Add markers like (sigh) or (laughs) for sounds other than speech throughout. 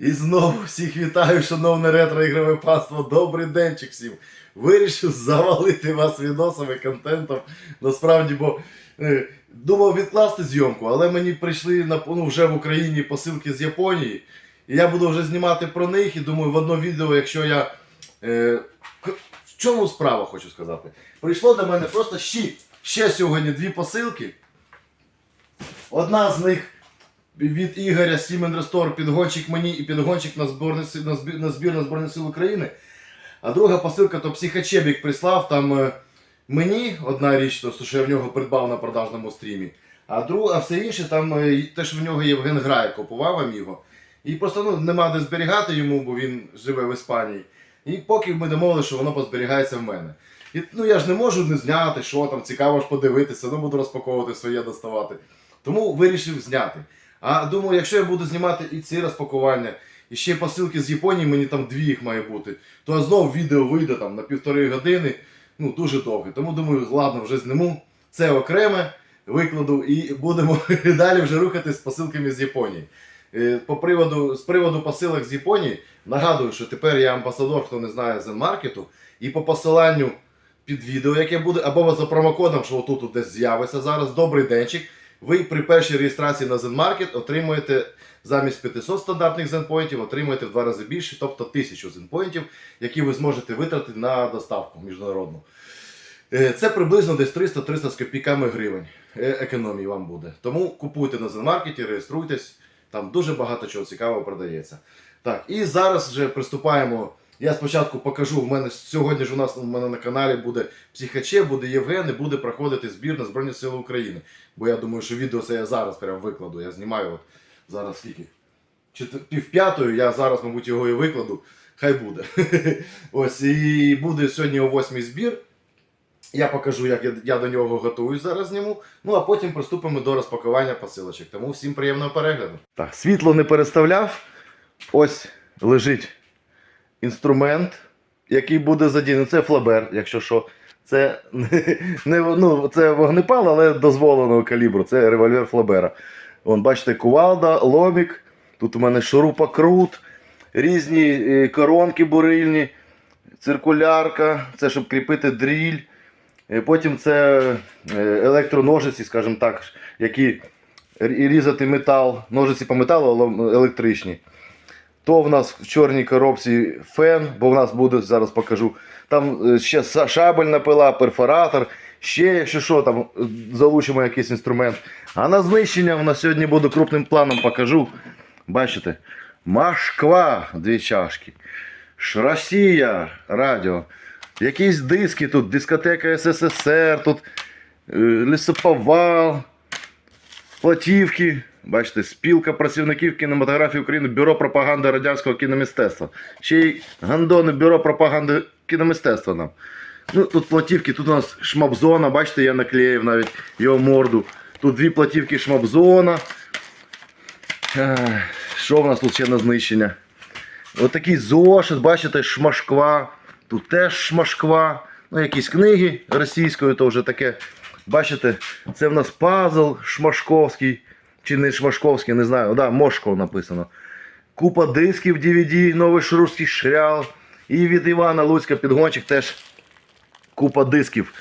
І знову всіх вітаю, шановне ретро-ігрове панство. Добрий денчик всім. Вирішив завалити вас відосами, контентом. Насправді, бо е, думав відкласти зйомку, але мені прийшли на, ну, вже в Україні посилки з Японії. І я буду вже знімати про них. І думаю, в одно відео, якщо я. Е, в чому справа, хочу сказати. Прийшло до мене просто ще, ще сьогодні дві посилки. Одна з них від Ігоря Steam Restore підгончик мені і підгончик на, зборні, Си- на, збір, на збір на Збройні Сили України. А друга посилка то психочебік прислав там е, мені одна річ, то що я в нього придбав на продажному стрімі. А друга, а все інше там е, й- те, що в нього Євген Грає, купував Аміго. І просто ну, нема де зберігати йому, бо він живе в Іспанії. І поки ми домовилися, що воно позберігається в мене. І, ну я ж не можу не зняти, що там, цікаво ж подивитися, ну буду розпаковувати своє доставати. Тому вирішив зняти. А думаю, якщо я буду знімати і ці розпакування, і ще посилки з Японії, мені там дві їх має бути, то знову відео вийде там на півтори години, ну дуже довге. Тому думаю, ладно, вже зніму. Це окреме, викладу і будемо (laughs) далі вже рухатись з посилками з Японії. Е, По приводу, з приводу посилок з Японії, нагадую, що тепер я амбасадор, хто не знає Zenmarket, і по посиланню під відео, яке буде, або за промокодом, що отут от десь з'явиться зараз, добрий денчик. Ви при першій реєстрації на Zenmarket отримуєте замість 500 стандартних зенпоінтів, отримуєте в два рази більше, тобто 1000 зенпоінтів, які ви зможете витратити на доставку міжнародну. Е, Це приблизно десь 300-300 з копійками гривень е, економії вам буде. Тому купуйте на Zenmarket, реєструйтесь, там дуже багато чого цікавого продається. Так, і зараз вже приступаємо. Я спочатку покажу, в мене сьогодні ж у нас у мене на каналі буде Психаче, буде Євген і буде проходити збір на Збройні Сили України. Бо я думаю, що відео це я зараз прям викладу. Я знімаю от зараз скільки? Пів п'ятої, я зараз, мабуть, його і викладу. Хай буде. (laughs) Ось і буде сьогодні о восьмій збір. Я покажу, як я, я до нього готуюсь зараз зніму. Ну а потім приступимо до розпакування посилочок. Тому всім приємного перегляду. Так, світло не переставляв. Ось лежить інструмент, який буде задіяний. Це флабер, якщо що. Це (laughs) не ну, це вогнепал, але дозволеного калібру. Це револьвер флабера. Вон, бачите, кувалда, ломік. Тут у мене шурупокрут, різні е, коронки бурильні, циркулярка, це щоб кріпити дріль. Е, Потім це е, електроножиці, скажімо так, які різати метал, ножиці по металу, але електричні. То в нас в чорній коробці фен, бо в нас буде, зараз покажу. Там е, ще шабельна пила, перфоратор, ще, якщо що, там е, залучимо якийсь інструмент. А на знищення в нас сьогодні буду крупним планом покажу. Бачите? Машква, дві чашки. Ш- Росія, радіо. Якісь диски тут, дискотека СССР, тут е, лісоповал, платівки. Бачите, спілка працівників кінематографії України, Бюро пропаганди радянського кіномистецтва. Ще й гандони Бюро пропаганди кіномистецтва нам. Ну, тут платівки, тут у нас шмабзона, бачите, я наклеїв навіть його морду. Тут дві платівки шмабзона. Що в нас тут ще на знищення? Отакий зошит, бачите, шмашква. Тут теж шмашква. Ну, якісь книги російською, то вже таке. Бачите, це в нас пазл шмашковський. Чи не шмашковський, не знаю. Да, Мошков написано. Купа дисків DVD, новий шрурський шрял. І від Івана Луцька підгончик теж купа дисків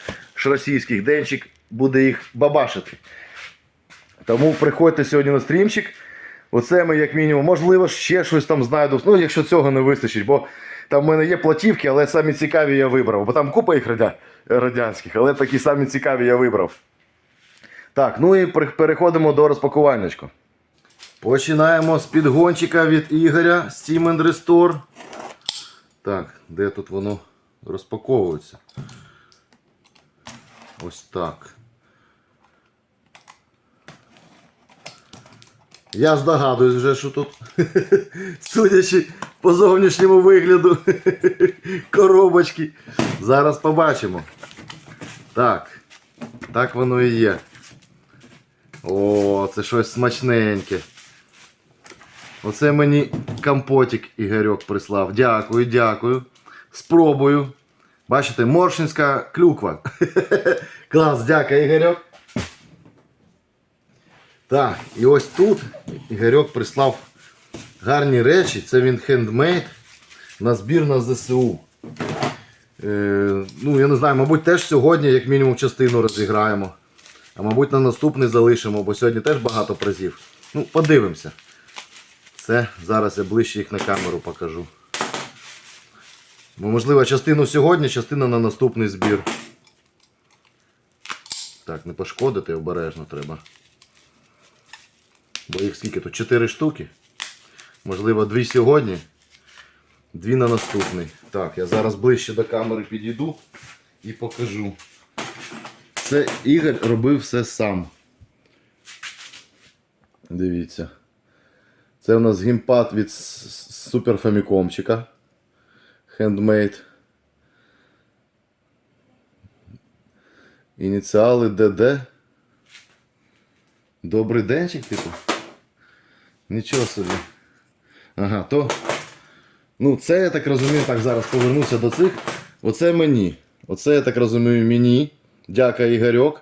російських. Денчик буде їх бабашити. Тому приходьте сьогодні на стрімчик. Оце ми, як мінімум, можливо, ще щось там знайду. Ну, якщо цього не вистачить, бо там в мене є платівки, але самі цікаві я вибрав. Бо там купа їх радянських, але такі самі цікаві я вибрав. Так, ну і переходимо до розпакуваннячка. Починаємо з підгончика від Ігоря Steam and Restore. Так, де тут воно розпаковується? Ось так. Я здогадуюсь вже, що тут, (laughs) судячи по зовнішньому вигляду (laughs) коробочки. Зараз побачимо. Так, так воно і є. О, це щось смачненьке. Оце мені компотик Ігорьок прислав. Дякую, дякую. Спробую. Бачите, моршинська клюква. (laughs) Клас, дякую, Ігорьок. Так, і ось тут Ігорьок прислав гарні речі. Це він хендмейд на збір на ЗСУ. Е, ну, я не знаю, мабуть, теж сьогодні, як мінімум, частину розіграємо. А мабуть, на наступний залишимо, бо сьогодні теж багато призів. Ну, подивимося. Це зараз я ближче їх на камеру покажу. Бо, можливо, частину сьогодні, частина на наступний збір. Так, не пошкодити обережно треба. Бо їх скільки тут? 4 штуки. Можливо, дві сьогодні, дві на наступний. Так, я зараз ближче до камери підійду і покажу. Це Ігор робив все сам. Дивіться. Це у нас геймпад від с- с- Super Famicomчика. Handmade. Ініціали ДД. Добрий денчик, типу. Нічого собі. Ага, то. Ну, це я так розумію, так зараз повернуся до цих. Оце мені. Оце я так розумію мені. Дяка Ігорьок.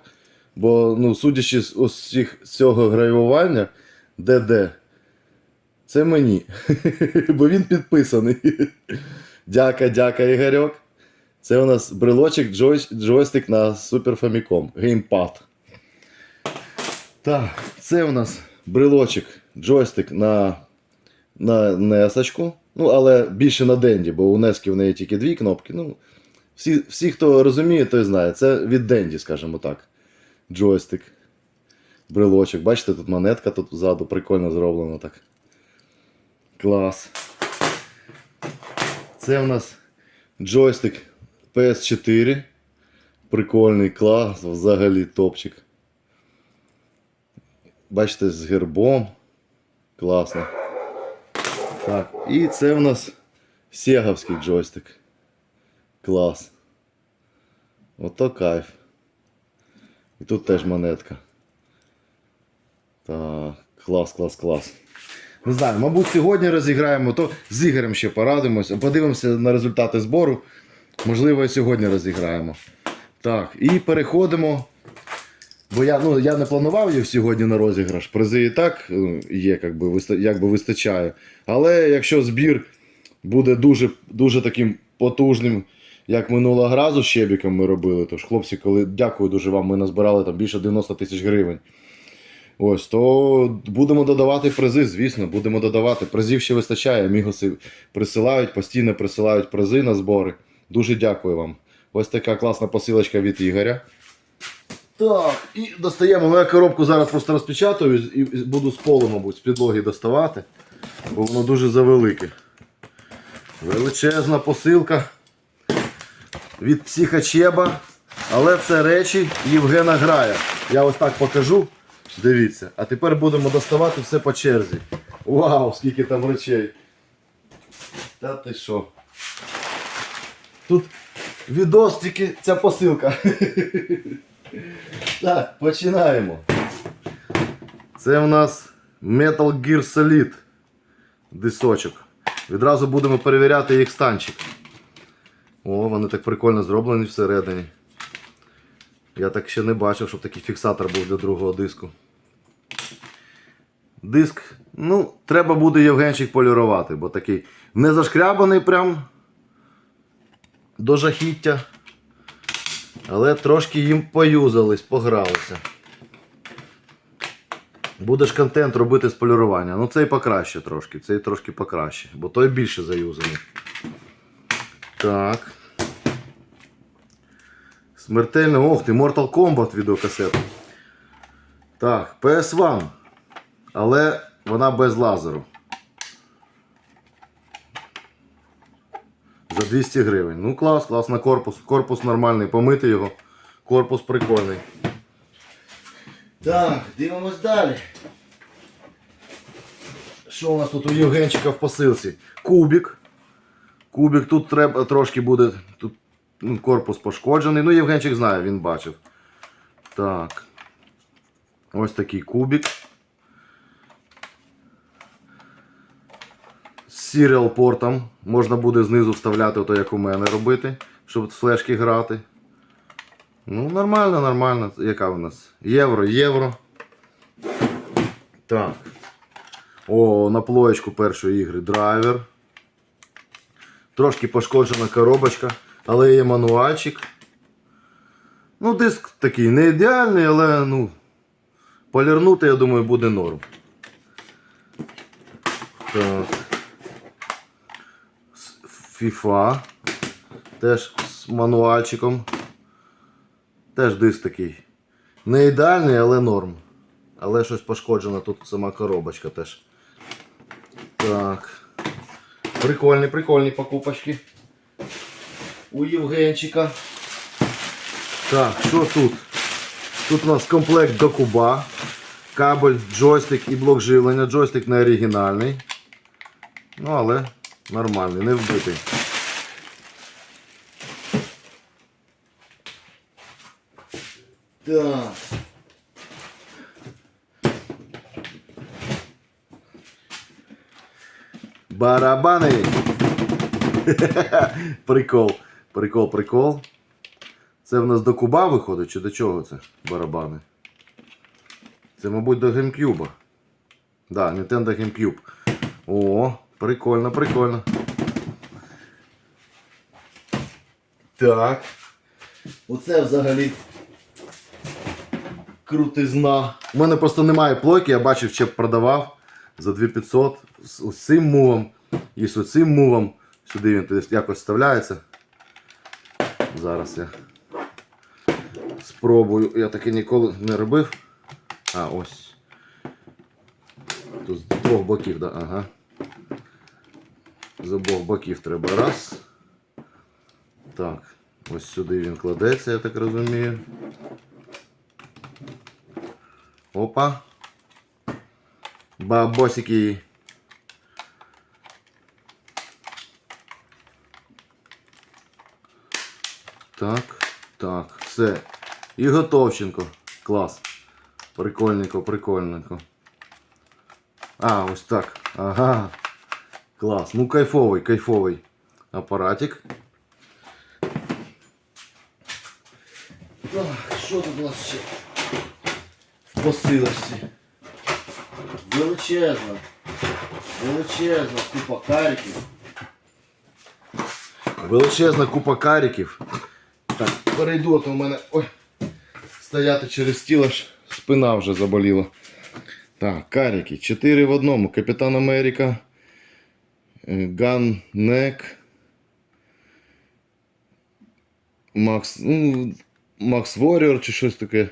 Бо, ну, судячи з усіх цього гравіювання, ДД. Це мені. (laughs) Бо він підписаний. (laughs) Дяка, дяка, Ігорьок. Це у нас брелочок джой, джойстик на Super Famicom. Геймпад. Так, це у нас брелочок, джойстик на, на NES. Ну, але більше на Денді, бо у NES в неї тільки дві кнопки. Ну, всі, всі, хто розуміє, той знає. Це від Денді, скажімо так. Джойстик. Брелочок. Бачите, тут монетка тут ззаду прикольно зроблено так. Клас. Це у нас джойстик PS4. Прикольний клас, взагалі топчик. Бачите, з гербом. Класно. Так, і це у нас сеговський джойстик. Клас. Ото кайф. І тут теж монетка. Так, клас, клас, клас. Не знаю, мабуть, сьогодні розіграємо, то з Ігорем ще порадимося, подивимося на результати збору. Можливо, і сьогодні розіграємо. Так, і переходимо. Бо я, ну, я не планував їх сьогодні на розіграш. Призи і так ну, є, як би вистачає. Але якщо збір буде дуже, дуже таким потужним, як минулого разу з Щебіком ми робили, то ж хлопці, коли дякую дуже вам, ми назбирали там більше 90 тисяч гривень. Ось, то будемо додавати призи, звісно, будемо додавати. Призів ще вистачає. Мігоси присилають, постійно присилають призи на збори. Дуже дякую вам. Ось така класна посилочка від Ігоря. Так, і достаємо. Ну, я коробку зараз просто розпечатаю і і буду з полу, мабуть, з підлоги доставати, бо воно дуже завелике. Величезна посилка від психачеба. Але це речі Євгена Грая. Я ось так покажу. Дивіться. А тепер будемо доставати все по черзі. Вау, скільки там речей. Та ти що? Тут відос тільки ця посилка. (laughs) Так, починаємо. Це у нас Metal Gear Solid дисочок. Відразу будемо перевіряти їх станчик. О, вони так прикольно зроблені всередині. Я так ще не бачив, щоб такий фіксатор був для другого диску. Диск, ну, треба буде Євгенчик полірувати, бо такий не зашкрябаний прям до жахіття. Але трошки їм поюзались, погралися. Будеш контент робити з полірування. Ну цей покраще трошки, цей трошки покраще, бо той більше заюзаний. Так. Смертельно. Ох ти, Mortal Kombat відеокасета. Так, PS1. Але вона без лазеру. За 200 гривень. Ну клас, клас на корпус. Корпус нормальний, помити його. Корпус прикольний. Так, дивимось далі. Що у нас тут у Євгенчика в посилці? Кубик. Кубик тут треба трошки буде. Тут корпус пошкоджений. Ну, Євгенчик знає, він бачив. Так. Ось такий кубик. З serial портом. Можна буде знизу вставляти, ото як у мене робити, щоб флешки грати. Ну, нормально, нормально. Яка у нас? Євро, євро. Так. О, на плоєчку першої ігри драйвер. Трошки пошкоджена коробочка, але є мануальчик. Ну, диск такий не ідеальний, але ну, полірнути, я думаю, буде норм. Так. FIFA. Теж з мануальчиком. Теж диск такий. Не ідеальний, але норм. Але щось пошкоджено тут сама коробочка теж. Так. Прикольні, прикольні покупочки. У Євгенчика. Так, що тут? Тут у нас комплект до куба. Кабель, джойстик і блок живлення. Джойстик не оригінальний. Ну, але нормальний, не вбитий. Так. Барабани. (laughs) Прикол. Прикол, прикол. Це в нас до куба виходить, чи до чого це барабани? Це, мабуть, до GameCube. Да, Nintendo GameCube. О, прикольно, прикольно. Так. Оце взагалі крутизна. У мене просто немає плойки, я бачив, ще б продавав за 2500 з цим мувом і з цим мувом. Сюди він якось вставляється. Зараз я спробую. Я таке ніколи не робив. А, ось. Тут з двох боків, да? ага. З обох боків треба раз. Так, ось сюди він кладеться, я так розумію. Опа. Бабосики. Так, так, все. І готовченко. Клас. Прикольненько, прикольненько. А, ось так. Ага. Клас. Ну, кайфовий, кайфовий апаратик. Так, що тут у нас ще? В посилочці. Величезна. Величезна купа кариків. Величезна купа кариків. Так, перейду, а то у мене. Ой. Стояти через стіл аж спина вже заболіла. Так, карики. 4 в одному. Капітан Америка. Ган Нек. Макс. Ну, Макс Воріор чи щось таке.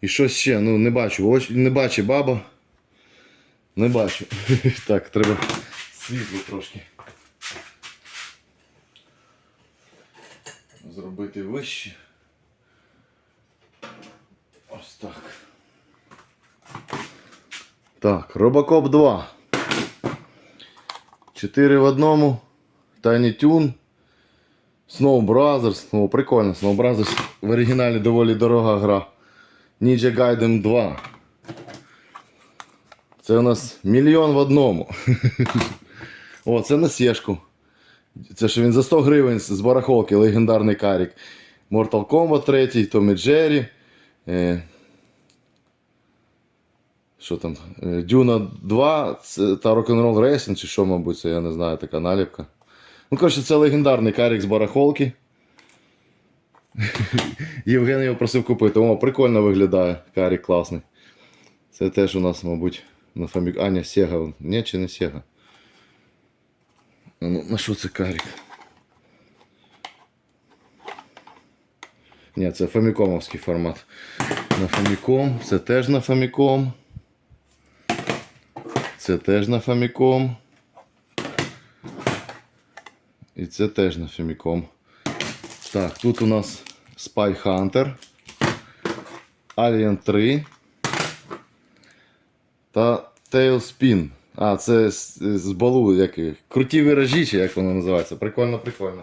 І щось ще, ну не бачу. Не бачу баба. Не бачу. (laughs) Так, треба світло трошки. Зробити вище. Ось так. Так, Робокоп 2. 4 в одному. Tiny Toon. Snow Brothers. Ну, прикольно, Snow Brothers в оригіналі доволі дорога гра. Ninja Gaiden 2. Це у нас мільйон в одному. (laughs) О, це на сєшку. Це що він за 100 гривень з барахолки, легендарний карік. Mortal Kombat 3, Tommy Jerry. Е, що там? Е, Duna 2 це, та Rock'n'Roll Racing, чи що, мабуть, це я не знаю, така наліпка. Ну, коротше, це легендарний карік з барахолки. (laughs) Євген його просив купити. О, прикольно виглядає. Карік класний. Це теж у нас, мабуть, на фамік. Аня Sega. Ні, чи не Sega? А Ну, на що це карік? Ні, це фамікомовський формат. На фаміком. Це теж на фаміком. Це теж на фаміком. І це теж на фаміком. Так, тут у нас Spy Hunter, Alien 3 та Tailspin. А, це з, балу, як і- круті виражі, чи як воно називається. Прикольно, прикольно.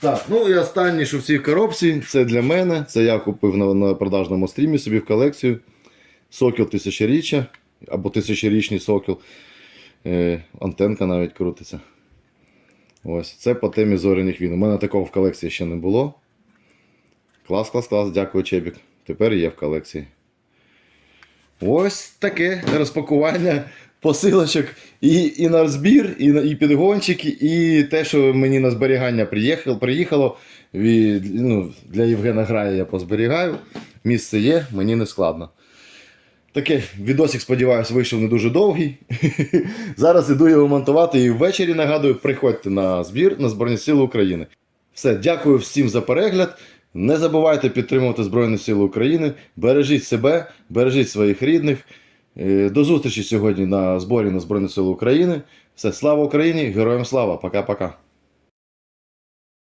Так, ну і останнє, що в цій коробці, це для мене. Це я купив на, на продажному стрімі собі в колекцію. Сокіл тисячоріччя або тисячорічний сокіл. Е, антенка навіть крутиться. Ось, це по темі зоряних війн. У мене такого в колекції ще не було. Клас, клас, клас, дякую, Чебік. Тепер є в колекції. Ось таке розпакування посилочок і, і на збір, і, на- і підгончики, і те, що мені на зберігання приїхало, приїхало від, ну, для Євгена Грая я позберігаю. Місце є, мені не складно. Таке відосик, сподіваюся, вийшов не дуже довгий. (laughs) Зараз іду його монтувати і ввечері нагадую, приходьте на збір на Збройні Сили України. Все, дякую всім за перегляд. Не забувайте підтримувати Збройні Сили України. Бережіть себе, бережіть своїх рідних. Е, До зустрічі сьогодні на зборі на Збройні Сили України. Все, слава Україні! Героям слава! Пока-пока!